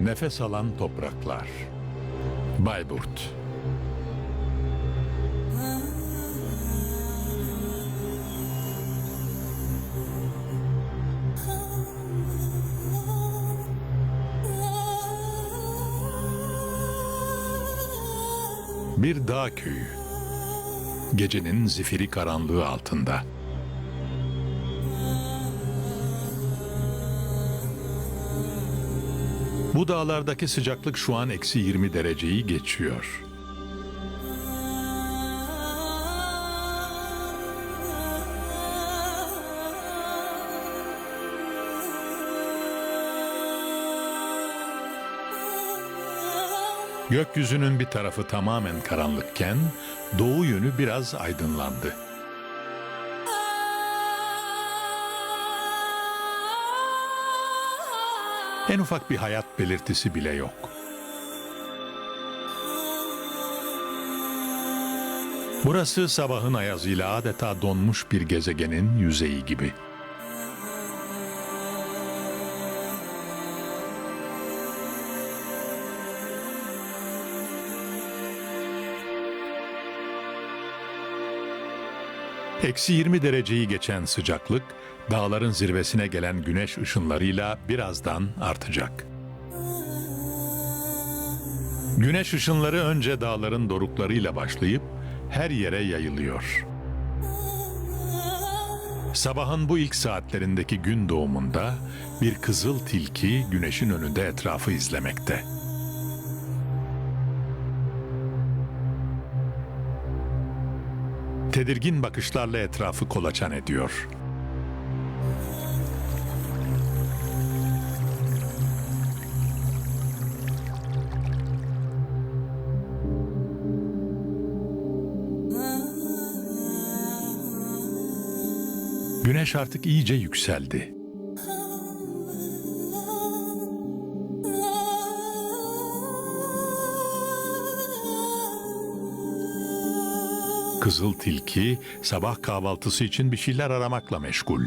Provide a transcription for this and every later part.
Nefes alan topraklar. Bayburt. Bir dağ köyü. Gecenin zifiri karanlığı altında. Bu dağlardaki sıcaklık şu an eksi 20 dereceyi geçiyor. Gökyüzünün bir tarafı tamamen karanlıkken doğu yönü biraz aydınlandı. En ufak bir hayat belirtisi bile yok. Burası sabahın ayazıyla adeta donmuş bir gezegenin yüzeyi gibi. Eksi 20 dereceyi geçen sıcaklık, dağların zirvesine gelen güneş ışınlarıyla birazdan artacak. Güneş ışınları önce dağların doruklarıyla başlayıp her yere yayılıyor. Sabahın bu ilk saatlerindeki gün doğumunda bir kızıl tilki güneşin önünde etrafı izlemekte. Tedirgin bakışlarla etrafı kolaçan ediyor. Güneş artık iyice yükseldi. Kızıl tilki sabah kahvaltısı için bir şeyler aramakla meşgul.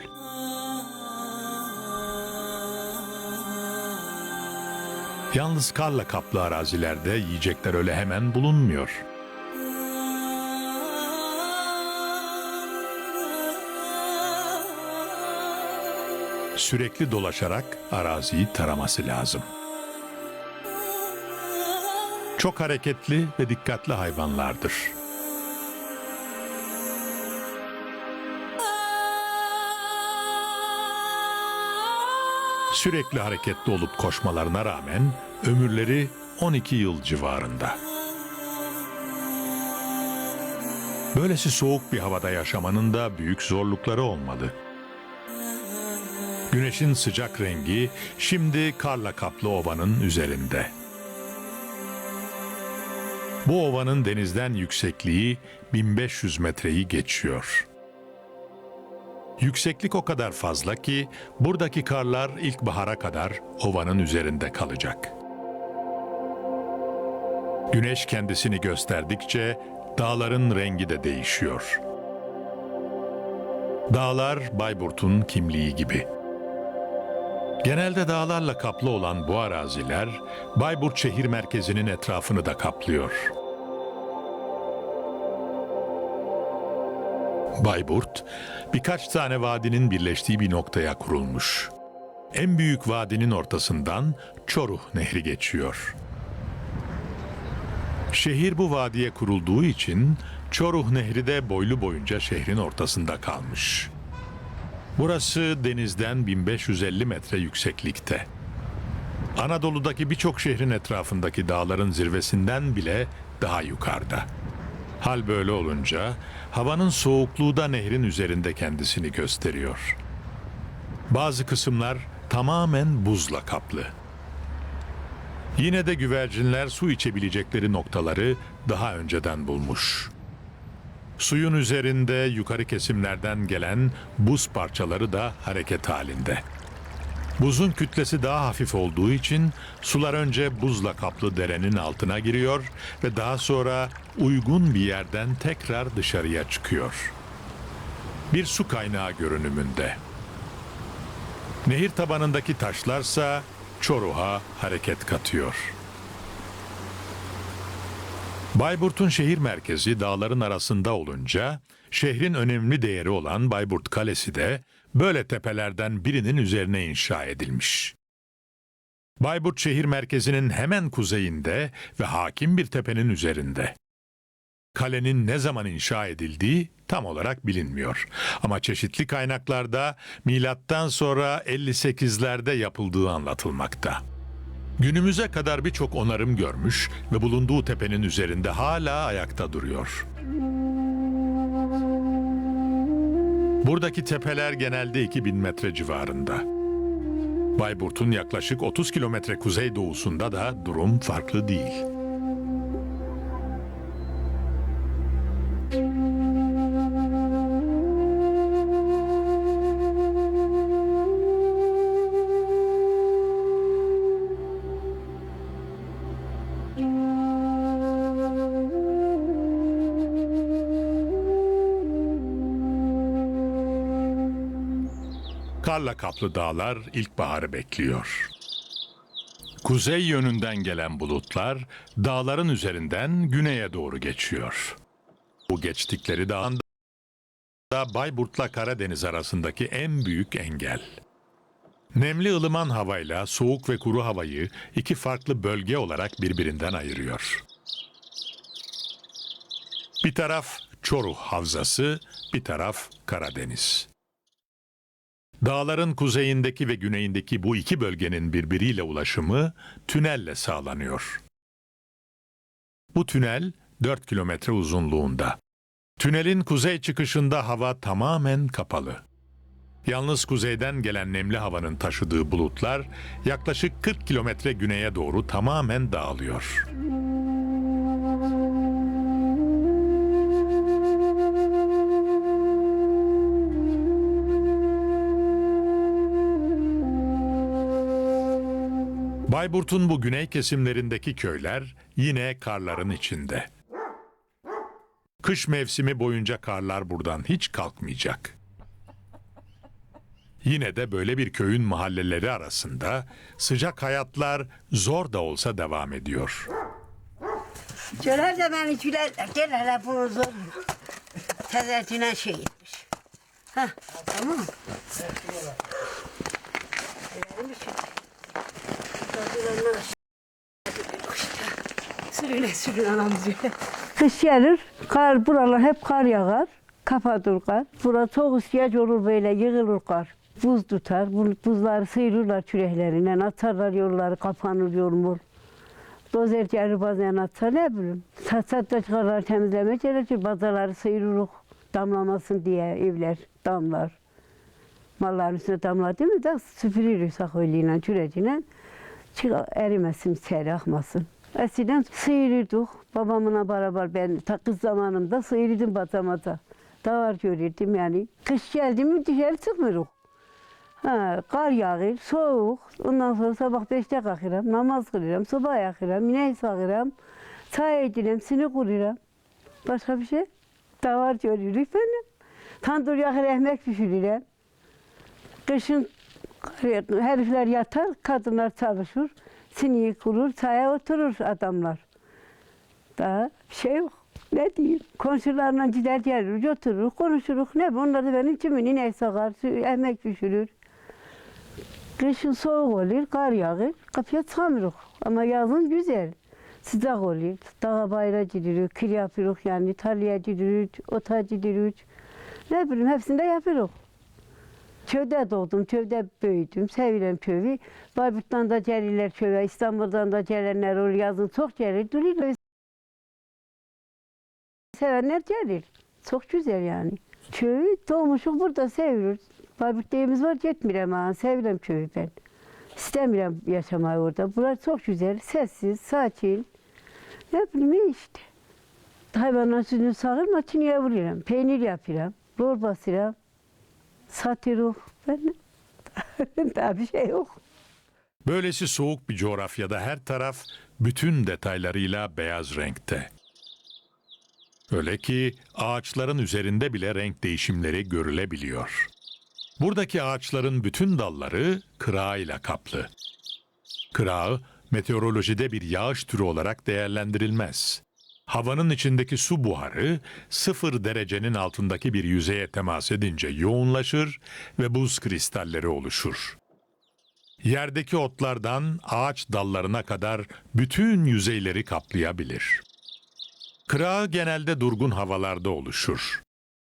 Yalnız karla kaplı arazilerde yiyecekler öyle hemen bulunmuyor. Sürekli dolaşarak araziyi taraması lazım. Çok hareketli ve dikkatli hayvanlardır. Sürekli hareketli olup koşmalarına rağmen ömürleri 12 yıl civarında. Böylesi soğuk bir havada yaşamanın da büyük zorlukları olmalı. Güneşin sıcak rengi şimdi karla kaplı ovanın üzerinde. Bu ovanın denizden yüksekliği 1500 metreyi geçiyor. Yükseklik o kadar fazla ki buradaki karlar ilkbahara kadar ovanın üzerinde kalacak. Güneş kendisini gösterdikçe dağların rengi de değişiyor. Dağlar Bayburt'un kimliği gibi. Genelde dağlarla kaplı olan bu araziler Bayburt şehir merkezinin etrafını da kaplıyor. Bayburt, birkaç tane vadinin birleştiği bir noktaya kurulmuş. En büyük vadinin ortasından Çoruh Nehri geçiyor. Şehir bu vadiye kurulduğu için Çoruh Nehri de boylu boyunca şehrin ortasında kalmış. Burası denizden 1550 metre yükseklikte. Anadolu'daki birçok şehrin etrafındaki dağların zirvesinden bile daha yukarıda. Hal böyle olunca havanın soğukluğu da nehrin üzerinde kendisini gösteriyor. Bazı kısımlar tamamen buzla kaplı. Yine de güvercinler su içebilecekleri noktaları daha önceden bulmuş. Suyun üzerinde yukarı kesimlerden gelen buz parçaları da hareket halinde. Buzun kütlesi daha hafif olduğu için sular önce buzla kaplı derenin altına giriyor ve daha sonra uygun bir yerden tekrar dışarıya çıkıyor. Bir su kaynağı görünümünde. Nehir tabanındaki taşlarsa Çoruh'a hareket katıyor. Bayburt'un şehir merkezi dağların arasında olunca şehrin önemli değeri olan Bayburt Kalesi de böyle tepelerden birinin üzerine inşa edilmiş. Bayburt şehir merkezinin hemen kuzeyinde ve hakim bir tepenin üzerinde. Kalenin ne zaman inşa edildiği tam olarak bilinmiyor. Ama çeşitli kaynaklarda milattan sonra 58'lerde yapıldığı anlatılmakta. Günümüze kadar birçok onarım görmüş ve bulunduğu tepenin üzerinde hala ayakta duruyor. Buradaki tepeler genelde 2000 metre civarında. Bayburt'un yaklaşık 30 kilometre kuzeydoğusunda da durum farklı değil. Kaplı dağlar ilkbaharı bekliyor. Kuzey yönünden gelen bulutlar dağların üzerinden güneye doğru geçiyor. Bu geçtikleri dağın da Bayburt'la Karadeniz arasındaki en büyük engel. Nemli ılıman havayla soğuk ve kuru havayı iki farklı bölge olarak birbirinden ayırıyor. Bir taraf Çoruh Havzası, bir taraf Karadeniz. Dağların kuzeyindeki ve güneyindeki bu iki bölgenin birbiriyle ulaşımı tünelle sağlanıyor. Bu tünel 4 kilometre uzunluğunda. Tünelin kuzey çıkışında hava tamamen kapalı. Yalnız kuzeyden gelen nemli havanın taşıdığı bulutlar yaklaşık 40 kilometre güneye doğru tamamen dağılıyor. Bayburt'un bu güney kesimlerindeki köyler yine karların içinde. Kış mevsimi boyunca karlar buradan hiç kalkmayacak. Yine de böyle bir köyün mahalleleri arasında sıcak hayatlar zor da olsa devam ediyor. Şöyle de beni gel hele bunu zor. Tezercine şey etmiş. Hah, tamam mı? Sürüne sürüne anam sürüne. Kış gelir, kar buralar hep kar yağar. Kapadır kar. Bura çok ihtiyaç olur böyle yığılır kar. Buz tutar, bu- buzları sıyırırlar küreklerinden, atarlar yolları, kapanır yolmur. Dozer gelir bazen atar ne bileyim. Sat sat da çıkarlar temizleme gerekir. Bazaları sıyırırız damlamasın diye evler damlar. Malların üstüne damlar değil mi? Da süpürürüz sakoyla, çüreciyle. Çık erimesin, içeri akmasın. Eskiden sıyırırdık. Babamla beraber ben ta kız zamanımda sıyırırdım bazamada. Davar görürdüm yani. Kış geldi mi dışarı çıkmıyoruz. Ha, kar yağır, soğuk. Ondan sonra sabah beşte kalkıram, namaz kılıram, soba yakıram, ineği sağıram, çay edirem, sinek kururam. Başka bir şey? Davar görürük benim. Tandır yakır, ekmek pişirirem. Kışın herifler yatar, kadınlar çalışır. Sineği kurur, çaya oturur adamlar. Daha şey yok. Ne diyeyim? Komşularla gider geliriz, otururuz, konuşuruz. Ne bu? Onlar da benim için inek sağar, su- ekmek pişirir. Kışın soğuk olur, kar yağır, kapıya çıkamıyoruz. Ama yazın güzel, sıcak olur. Dağa bayra gidiyoruz, kir yapıyoruz yani, tarlaya gidiyoruz, ota gidiyoruz. Ne bileyim, hepsini de yapıyoruz. Köyde doğdum, köyde büyüdüm, seviyorum köyü. Bayburt'tan da gelirler köye, İstanbul'dan da gelenler olur, yazın çok gelir, duruyorlar. Sevenler gelir. Çok güzel yani. Köyü doğmuşuk burada seviyoruz. Bayburt deyimiz var gitmirəm ha. Sevirəm köyü ben. İstemiyorum yaşamayı orada. Buralar çok güzel, sessiz, sakin. Ne bileyim işte. Hayvanların sütünü sağır makineye vuruyorum. Peynir yapıyorum. Lor basıyorum. Satıyoruz. Daha bir şey yok. Böylesi soğuk bir coğrafyada her taraf bütün detaylarıyla beyaz renkte. Öyle ki ağaçların üzerinde bile renk değişimleri görülebiliyor. Buradaki ağaçların bütün dalları kırağı ile kaplı. Kırağı meteorolojide bir yağış türü olarak değerlendirilmez. Havanın içindeki su buharı sıfır derecenin altındaki bir yüzeye temas edince yoğunlaşır ve buz kristalleri oluşur. Yerdeki otlardan ağaç dallarına kadar bütün yüzeyleri kaplayabilir. Kırağı genelde durgun havalarda oluşur.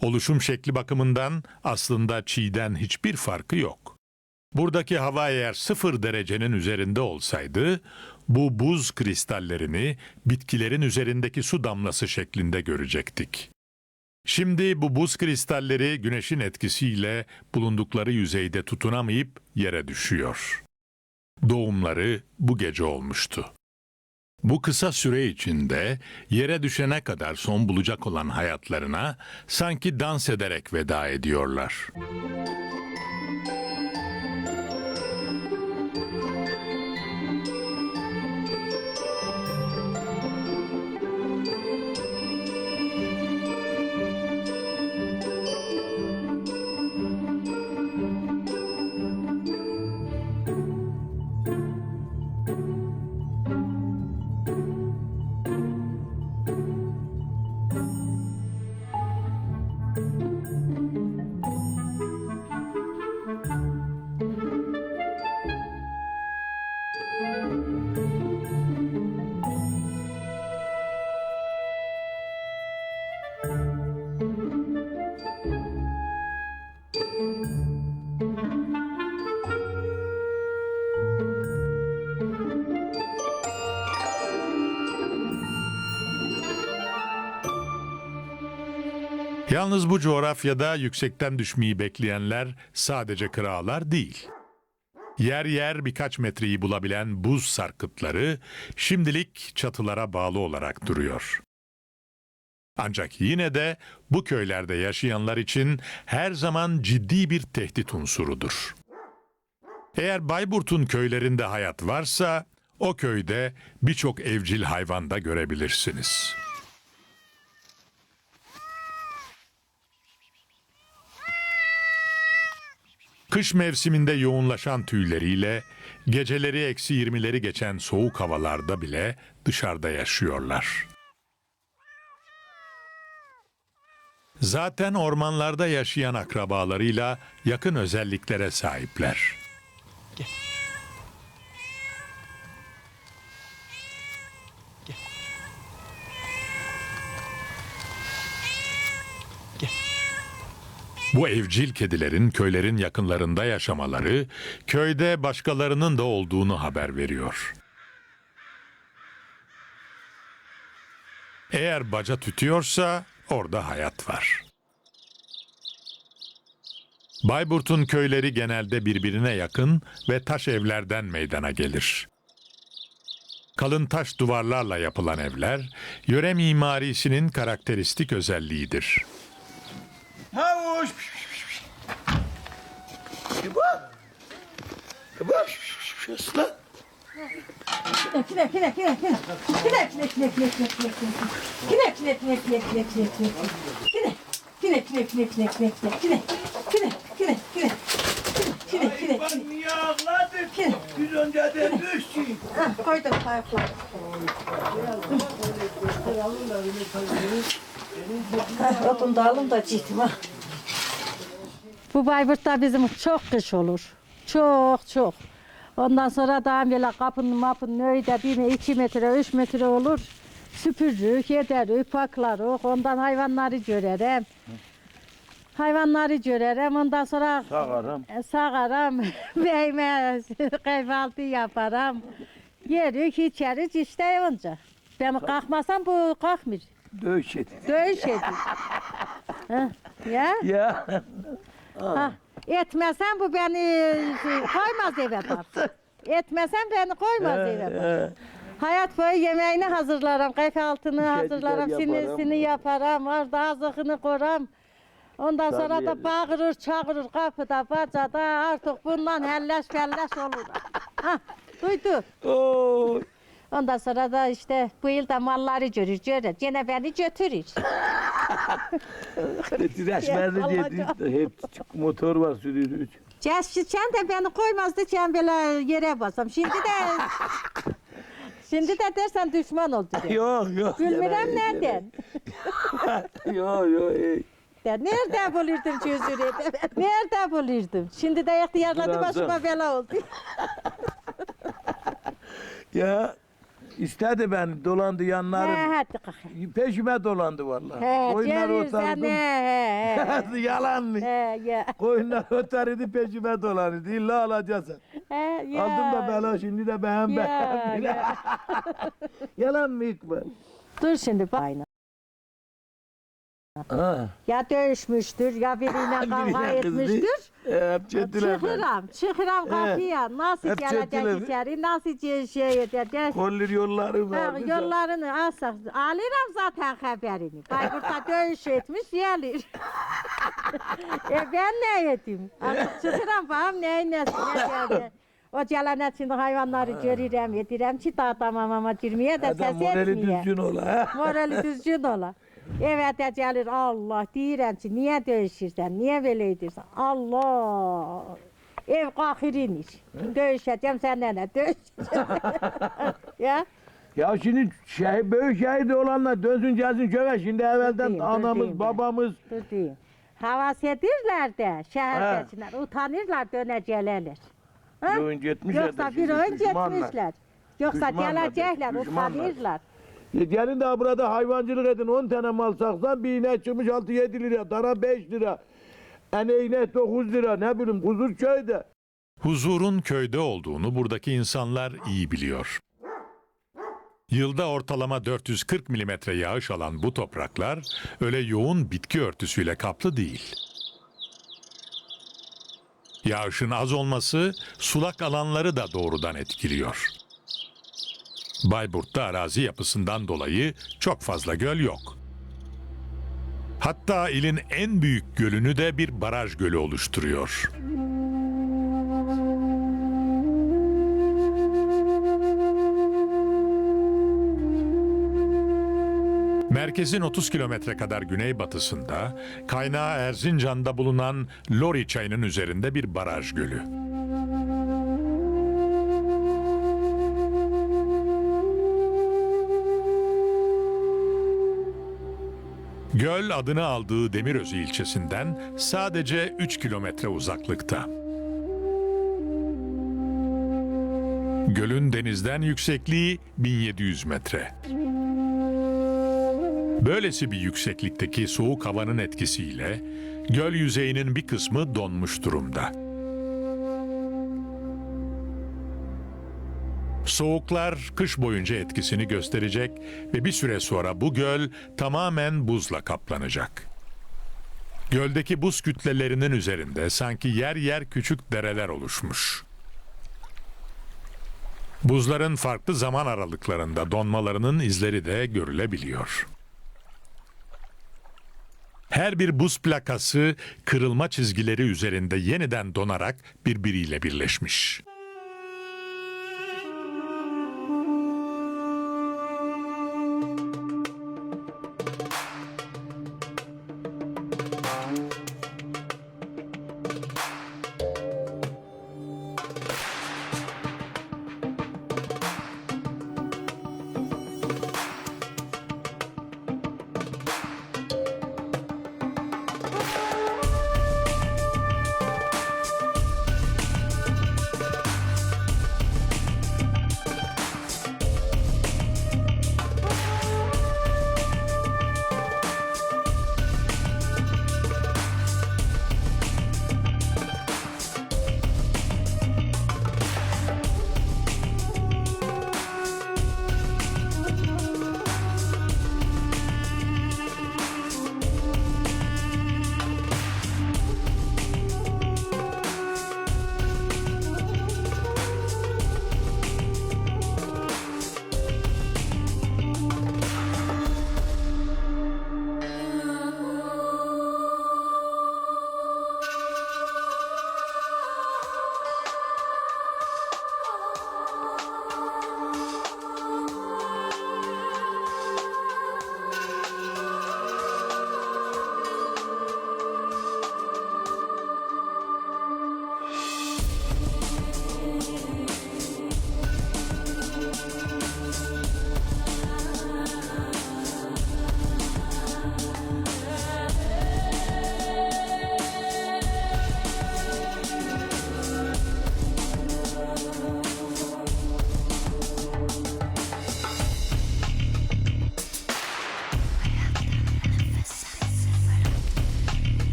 Oluşum şekli bakımından aslında çiğden hiçbir farkı yok. Buradaki hava eğer sıfır derecenin üzerinde olsaydı, bu buz kristallerini bitkilerin üzerindeki su damlası şeklinde görecektik. Şimdi bu buz kristalleri güneşin etkisiyle bulundukları yüzeyde tutunamayıp yere düşüyor. Doğumları bu gece olmuştu. Bu kısa süre içinde yere düşene kadar son bulacak olan hayatlarına sanki dans ederek veda ediyorlar. Yalnız bu coğrafyada yüksekten düşmeyi bekleyenler sadece kıralar değil. Yer yer birkaç metreyi bulabilen buz sarkıtları şimdilik çatılara bağlı olarak duruyor. Ancak yine de bu köylerde yaşayanlar için her zaman ciddi bir tehdit unsurudur. Eğer Bayburt'un köylerinde hayat varsa o köyde birçok evcil hayvan da görebilirsiniz. Kış mevsiminde yoğunlaşan tüyleriyle geceleri eksi 20'leri geçen soğuk havalarda bile dışarıda yaşıyorlar. Zaten ormanlarda yaşayan akrabalarıyla yakın özelliklere sahipler. Bu evcil kedilerin köylerin yakınlarında yaşamaları, köyde başkalarının da olduğunu haber veriyor. Eğer baca tütüyorsa orada hayat var. Bayburt'un köyleri genelde birbirine yakın ve taş evlerden meydana gelir. Kalın taş duvarlarla yapılan evler, yöre mimarisinin karakteristik özelliğidir. Havuç. Bu. Bu. Aslan. Kine kine kine kine. Kine kine kine kine kine kine kine. Kine kine kine kine kine kine kine. Kine. Kine kine kine kine kine kine. Kine. Kine kine kine. Kine Bak niye ağladın? Biz önce de düştük. Koydum ayakları. Odun da alın da ciddim ha. Bu Bayburt'ta bizim çok kış olur. Çok çok. Ondan sonra daha böyle kapının mapının öyle bir iki metre, üç metre olur. Süpürürük, ederik, paklarız. Ondan hayvanları görerim. Hayvanları görerim. Ondan sonra Sağarım. e, sağaram, beyme kahvaltı yaparım. Yerik, içeriz işte onca. Ben kalkmasam bu kalkmıyor. Dövüş et. Dövüş ediyor. Ha, ya, Ya. ha. Etmesen bu beni şey, koymaz eve bak. Etmesen beni koymaz eve bak. Hayat boyu yemeğini hazırlarım. Kahvaltını hazırlarım. Sinisini yaparım. Orada azıkını koram. Ondan sonra Tabii. da bağırır, çağırır kapıda, bacada artık bundan helleş felleş olur. ha, duydu. Oy. Ondan sonra da işte bu yıl da malları görür, görür. Gene beni götürür. Allah dedi. Hep motor var sürüyor. Sen de beni koymazdı, sen böyle yere basam. Şimdi de Şimdi de dersen düşman oldu. Yok yok. Gülmürem nereden? Yok yok. De, nerede bulurdum çözürü? de? Nerede bulurdum? Şimdi de ihtiyarladı Trabzon. başıma bela oldu. Ya istedi beni dolandı He yanlarım. hadi kalk. Peşime dolandı vallahi. He, Koyunlar he otardım. he he. Yalan mı? He ya. Koyunlar otardı peşime dolandı. İlla alacaksın. He ya. Aldım da bela şimdi de beğen beğen. ya. Yalan mı İkbal? Dur şimdi bak. Aynen. Ha. Ya dövüşmüştür ya biriyle kavga etmiştir. Beni. Çıkıram, çıkıram kapıya. Nasıl hep gelecek çettiler. içeri, nasıl şey edecek. Kollir yolları Ha, var. yollarını alsak, alırım zaten haberini. Bayburt'ta dövüş etmiş, gelir. e ben ne edeyim? Artık çıkıram bakalım neyin nesine geldi. O gelene şimdi hayvanları görürüm, yedirem ki tamam ama girmeye de Adam ses morali etmiyor. düzgün ola. ha. Morali düzgün ola. Evet de gelir Allah deyirəm ki, niye döyüşürsən, niye böyle edirsən? Allah! Ev qaxirinir. Döyüşəcəm səninlə, döyüşəcəm. ya? Ya şimdi şehit, büyük şehit olanlar dönsün gelsin köve. Şimdi evvelden dur, anamız, diyeyim ben. babamız Dur deyim. Havas edirlər də, Hə. şəhərdəkinlər, utanırlar dönəcəklər. Ha? Oyun getmişler de Yoksa bir oyun getmişlər. Yoksa gələcəklər, utanırlar. E gelin de burada hayvancılık edin 10 tane mal saksan bir inek çıkmış 6-7 lira, dana 5 lira. En inek 9 lira ne bileyim huzur köyde. Huzurun köyde olduğunu buradaki insanlar iyi biliyor. Yılda ortalama 440 milimetre yağış alan bu topraklar öyle yoğun bitki örtüsüyle kaplı değil. Yağışın az olması sulak alanları da doğrudan etkiliyor. Bayburt'ta arazi yapısından dolayı çok fazla göl yok. Hatta ilin en büyük gölünü de bir baraj gölü oluşturuyor. Merkezin 30 kilometre kadar güneybatısında, kaynağı Erzincan'da bulunan Lori çayının üzerinde bir baraj gölü. Göl adını aldığı Demirözü ilçesinden sadece 3 kilometre uzaklıkta. Gölün denizden yüksekliği 1700 metre. Böylesi bir yükseklikteki soğuk havanın etkisiyle göl yüzeyinin bir kısmı donmuş durumda. Soğuklar kış boyunca etkisini gösterecek ve bir süre sonra bu göl tamamen buzla kaplanacak. Göldeki buz kütlelerinin üzerinde sanki yer yer küçük dereler oluşmuş. Buzların farklı zaman aralıklarında donmalarının izleri de görülebiliyor. Her bir buz plakası kırılma çizgileri üzerinde yeniden donarak birbiriyle birleşmiş. Bye.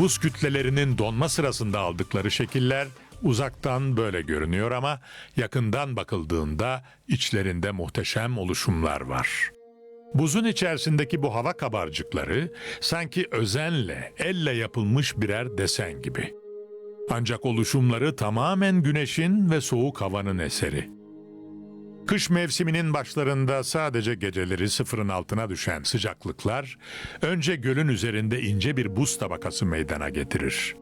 Buz kütlelerinin donma sırasında aldıkları şekiller uzaktan böyle görünüyor ama yakından bakıldığında içlerinde muhteşem oluşumlar var. Buzun içerisindeki bu hava kabarcıkları sanki özenle, elle yapılmış birer desen gibi. Ancak oluşumları tamamen güneşin ve soğuk havanın eseri. Kış mevsiminin başlarında sadece geceleri sıfırın altına düşen sıcaklıklar önce gölün üzerinde ince bir buz tabakası meydana getirir.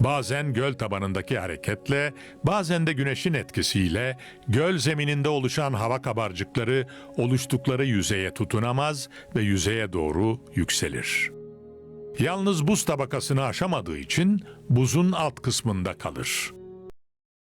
Bazen göl tabanındaki hareketle, bazen de güneşin etkisiyle göl zemininde oluşan hava kabarcıkları oluştukları yüzeye tutunamaz ve yüzeye doğru yükselir. Yalnız buz tabakasını aşamadığı için buzun alt kısmında kalır.